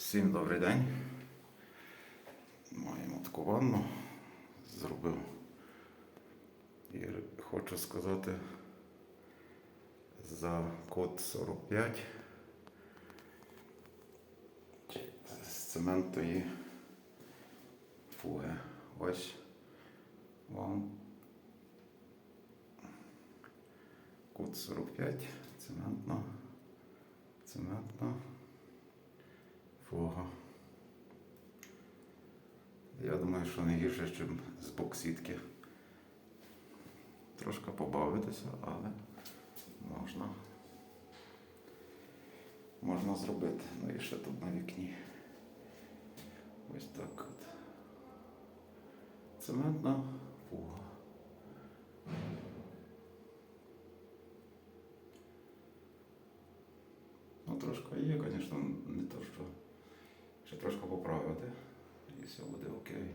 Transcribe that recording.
Всім добрий день. Маємо таку ванну. Зробив. І хочу сказати за код 45 з цементної фуги. Ось вам код 45, цементна, цементна фуга. Я думаю, що не гірше, ніж з боксітки. Трошки побавитися, але можна. Можна зробити. Ну і ще тут на вікні. Ось так от. Цементна фуга. Ну, трошки є, звісно, не то, що поправити, і все буде окей.